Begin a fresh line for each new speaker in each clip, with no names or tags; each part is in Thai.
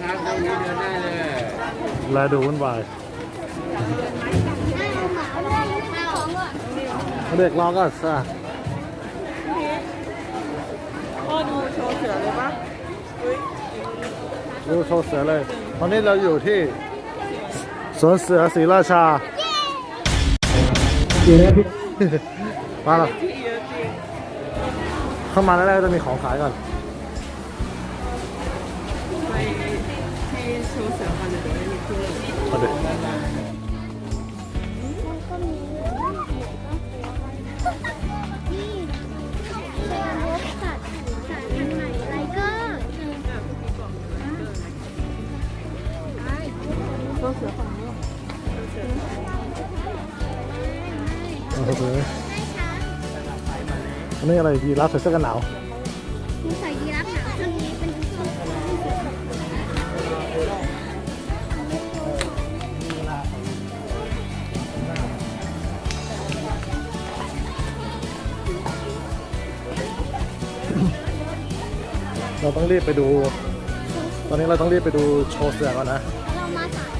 ครับตรงนี้เดินได้เลย
แลดูวุ่นวายเด็กรอก็อะ
พ่อดูโชว์เสือเลยปะ
ดูโชว์เสือเลย ตอนนี้เราอยู่ที่สวนเสือศรีราชามาแล้ว
ที่เยอะจริง
เข้ามาแล้วๆจะมีของขายก่อน
เอาเสือ
อันนี้อะไรดีรับใส่เสื้อกันหนาว
ใส่ยีราฟหนาวช่วงนี้เป็นช่วง
เราต้องรีบไปดู ตอนนี้เราต้องรีบไปดูโชว์เสือก่อนนะ
เรามาสาย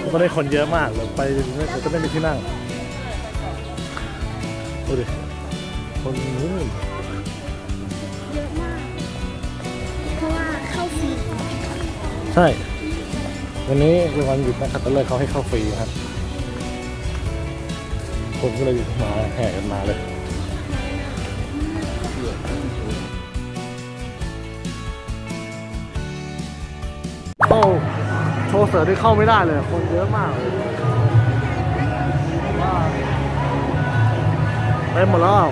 แล้ว
ตอนนี้คนเยอะมากเดี๋ยวไปเดี๋ยวจะไม่มีที่นั่ง ดูดิคนนู้น
เยอะมาก เพราะว่าเข้าฟรี
ใช่ วันนี้เป็นวันหยุดนะครับก็เลยเขาให้เข้าฟรีครับ คนก็เลยมาแห่กันมาเลยโอ้โชว์เสือที่เข้าไม่ได้เลย คนเยอะมากเลย หมดแล้ว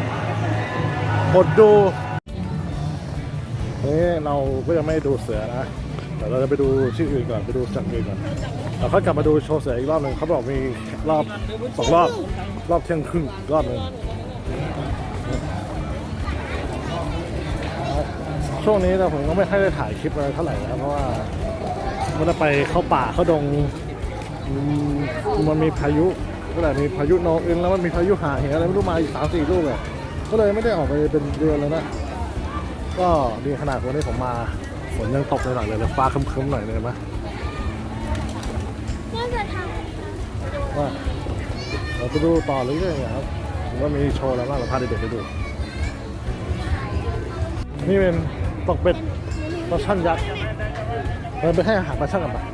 หมดดูนี่เราก็ยังไม่ดูเสือนะเดี๋ยวเราจะไปดูที่อื่นก่อนไปดูจัดอื่นก่อนเราค่อยกลับมาดูโชว์เสืออีกรอบหนึ่งเขาบอกมีรอบสองรอบรอบเที่ยงครึ่งรอบหนึ่งช่วงนี้เราผมก็ไม่ค่อยได้ถ่ายคลิปอะไรเท่าไหร่นะเพราะว่ามันจะไปเข้าป่าเข้าดงมันมีพายุ ก็เลยมีพายุนองอึนแล้วมันมีพายุหาเหวอะไรไม่รู้มาอีกสามสี่ลูกเลยก็เลยไม่ได้ออกไปเป็นเดือนแล้วนะ ก็ดีขนาดวันนี้ผมมาฝนยังตกหน่อยเลยเลยฟ้าคึ้มๆหน่อยเลยไหม
น่าจะท
ว่าเราไปดูต่อเรื่อยๆครับผมว่ามีโชว์แล้วบ้างเราพาเด็กๆไปดู นี่เป็นตกเป็ดปลาช่อนยักษ์เราไปให้อาหารปลาช่อนกันปะ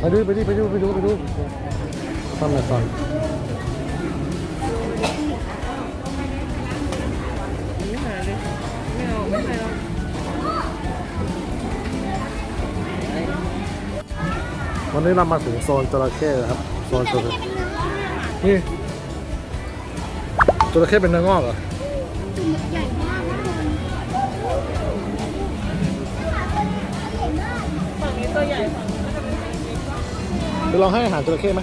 ไปดูไปดูไปดูไปดูไปดู ทำอะไรตอน
ไม่หาเลยไม่เอาไม่ไปแล้ว
วันนี้เรามาถึงโซนจระเข้แล้วครับ โซนจระเข้นี่จระเข้เป็นเนื้องอกเหรอ
จุ่มใหญ่มากทุกคน
ฝั่งนี้ตัวใหญ่ฝั่งนี้จะเป็นสีเล็ก
เดี๋ยวเราให้อาหารจระเข้ไหม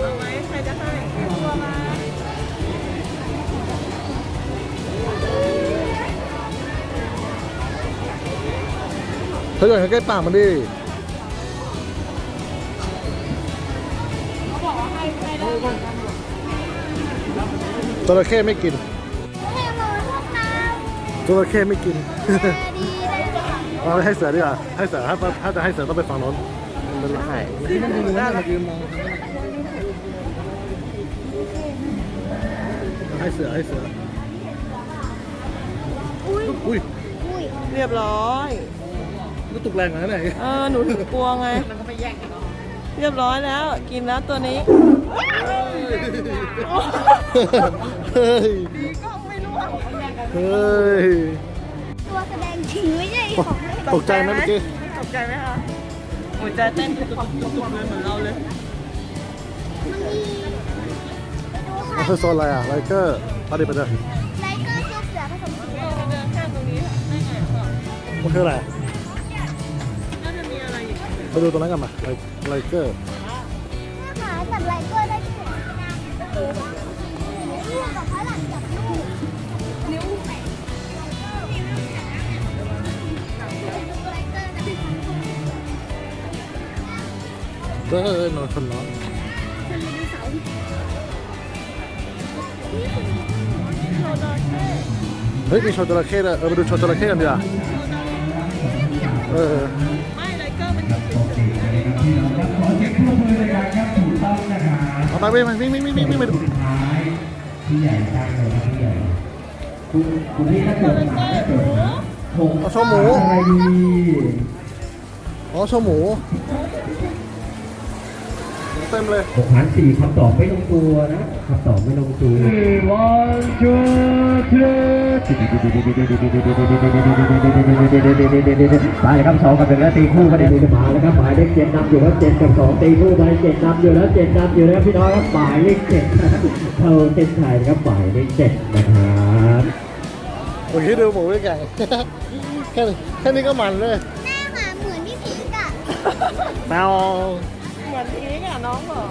เอาไหมใครจะให้ตัวมา
เธออยู่ใกล้ๆปากมันดิ
เขาบอกว่าให้ให้ได้ก่อนนะ
จระเข้ไม่กิน
ให้เราพวกน้
จระเข้ไม่กินำ
แต่ดีเลยจ้ะ
เราให้เสือดีกว่าให้เสือถ้าถ้าจะให้เสือต้องไปฝั่งโน้นเป็นไรที่มันยืนนั่นยืนมอง ให้เสือให้เสือ
อุ้ย
อุ้ย
อุ้ย
เรียบร้อย
ก็ตกแรงนะเนี่ย
เออ หนูถึงกลัวไงเรียบร้อยแล้ว กินแล้วตัวนี้
เฮ้ย
ก็ไม่รู้ว่า
เฮ้ย
ตัวแสดงจริงไม่ใช่ของเล่น
ตกใจไหมเมื่อกี้
ตกใจไหมคะหัวใจเต้นตุบๆตุบๆเลยเหมือนเราเลย
มันมีไปดูค่ะ
มันคือโซนอะไรอะไลเกอร์มาดิไปเดิน
ไลเกอร์ซุปเสือผสมเสือ
เดินข้างตรงนี้ได้ไงเปล่า
มันคืออะไร
น่าจะมีอะไรอีก
ไปดูตรงนั้นกันมาไลไลเกอร์
หาจับไลเกอร์ได้ที่ไหนลูกกับพระหลังจับลูกนิ้วไลเกอร์นะ
เออนอนชนน้อง
คนไดโนเสาร์
เฮ้ยมีโชว์จระเข้ด้วยเออไปดูโชว์จระเข้กันดีกว่า
เดี๋ยว
เออ
ไม่ไลเกอร์มันอยู่เฉย
เอาไปวิ่งวิ่งวิ่งวิ่งวิ่งวิ่งไปดู
คุณคุณพี่ถ้าเกิดหมาถ้าเกิดหมาผม
เอาโชว์หมู
อะไรดี
อ๋อโชว์หมู เต็มเลย
หกพันสี่คำตอบไม่ลงตัวนะคำตอบไม่ลงตัว one two three มาเลยครับสองกับหนึ่งแล้วตีคู่กันเนี่ยมาแล้วครับหมายเลขเจ็ดนำอยู่ครับเจ็ดกับสองตีคู่ไปเจ็ดนำอยู่แล้วเจ็ดนำอยู่แล้วพี่น้องครับหมายเลขเจ็ดนะครับเท่าเส้นชัยนะครับหมายเลขเจ็ดนะครับ
เมื่อกี้ดูหมูด้วยกันแค่นี้แค่นี้ก็มันเลย
แม่หมาเหมือนพี่พีกอะ
แมว
เหมือนพีกอะน้องบอก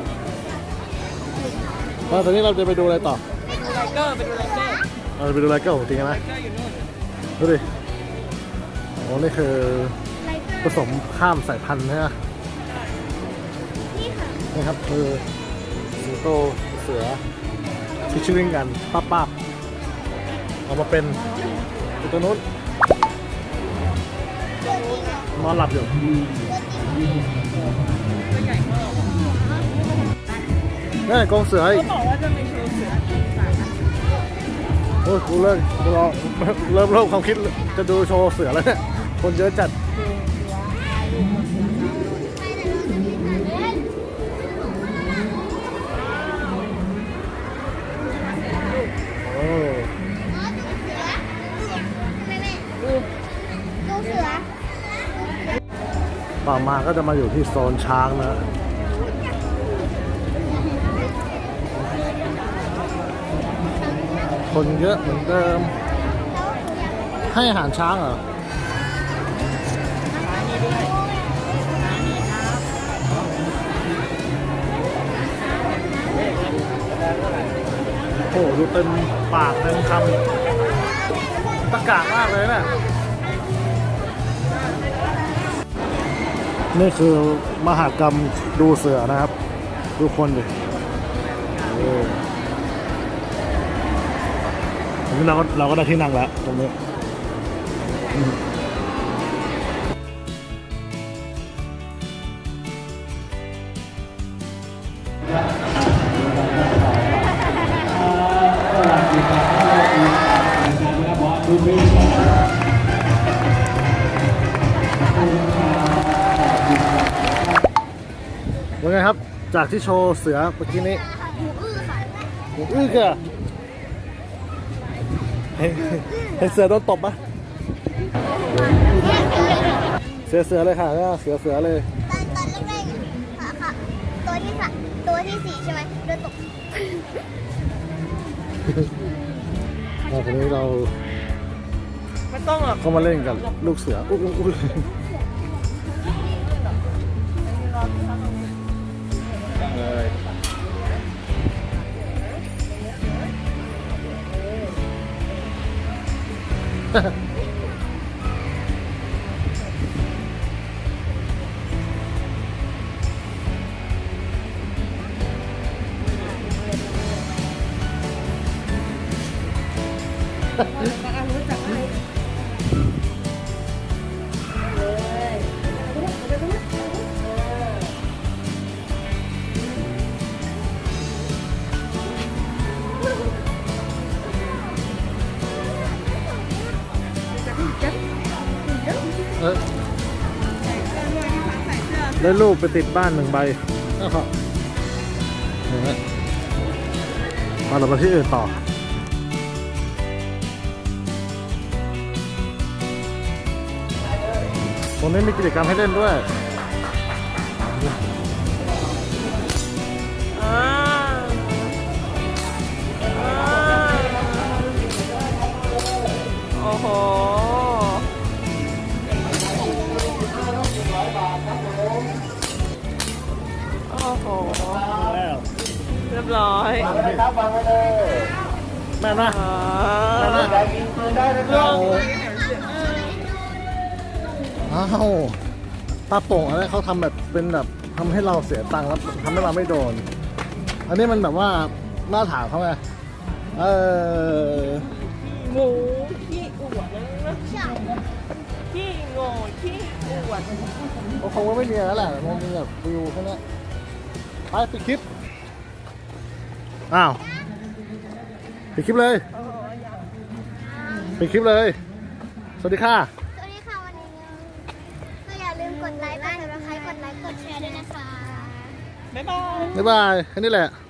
แล้วตอนนี้เราจะไปดูอะไรต่อ
ดูไลเกอร์ไปดูไลเกอร์
เราจะไปดูอะไรก็จริงไหม
ไลเกอร์อยู่นู่น
ดูดิโอ้นี่คือ
ไลเกอ
ผ
ร์
สมข้ามสายพันธุ์นะฮะ
นี่ค่ะ
นี่ครับคือสิงโตเสือที่ชื่อกันป้าป้าบเอามาเป็นตัวนู้น
ตัวจริงเหรอน
อนหลับอยู่
ตัวจริง
ตัวใหญ่มา
นี่กรงเสืออีก
เขาบอกว่าจะมีโชว์เสือสายพัน
โอ้ยกูเลิกกูรอเริ่มเริ่มความคิดจะดูโชว์เสือแล้วเนี่ยคนเยอะจัดโต่อมาก็จะมาอยู่ที่โซนช้างนะคนเยอะเหมือนเดิม ให้อาหารช้างเหรอโอ้โหดูเต็มปากเต็มคำตะกากมากเลยนะ นี่คือมหากรรมดูเสือนะครับดูคนดิตรงนี้เราก็เราก็ได้ที่นั่งแล้วตรงนี้อืม เป็นไงครับ จากที่โชว์เสือเมื่อกี้นี้
หมูอื้อค่ะ
หมูอึ้กอะเห็นเห็นเสือโดนตบปะเสือเสือเลยค่ะเสือเสือเลย
ตอนตอนแรกๆค่ะค่ะตัวที่สามตัวที่สี่ใช่ไหมโดนตก
แล้วทีนี้เรา
ไม่ต้องหรอก
เข้ามาเล่นกับลูกเสือ อุ๊ยอุ๊ยอุ๊ย เได้รูปไปติดบ้านหนึ่งใบอ้าวเห็นไหมมาเราไปที่อื่นต่อตรงนี้มีกิจกรรมให้เล่นด้วย
เรียบร้อย
ครับวางไว้เลยแม่นะ
อ่า
แม่นะเอาอ้าวตาโป่งอะไรเขาทำแบบเป็นแบบทำให้เราเสียตังค์แล้วทำให้เราไม่โดน อันนี้มันแบบว่าหน้าถามเขาไงเออ
หมูขี้อวดนะ
ใช่
ขี้โง่ขี้อวด
ก็คงว่าไม่มีอะไรแล้วแหละมันมีแบบวิวแค่นั้นไปปิดคลิป อ้าวปิดคลิปเลยปิดคลิปเลย สวัสดีค่ะ
สวัสดีค่ะวันนี้ก็อย่าลืมกดไลค์กดติดตามกดไลค์กดแชร์ด้วยนะคะ
บ๊ายบาย
บ๊ายบาย แค่นี้แหละ
เหนื่อย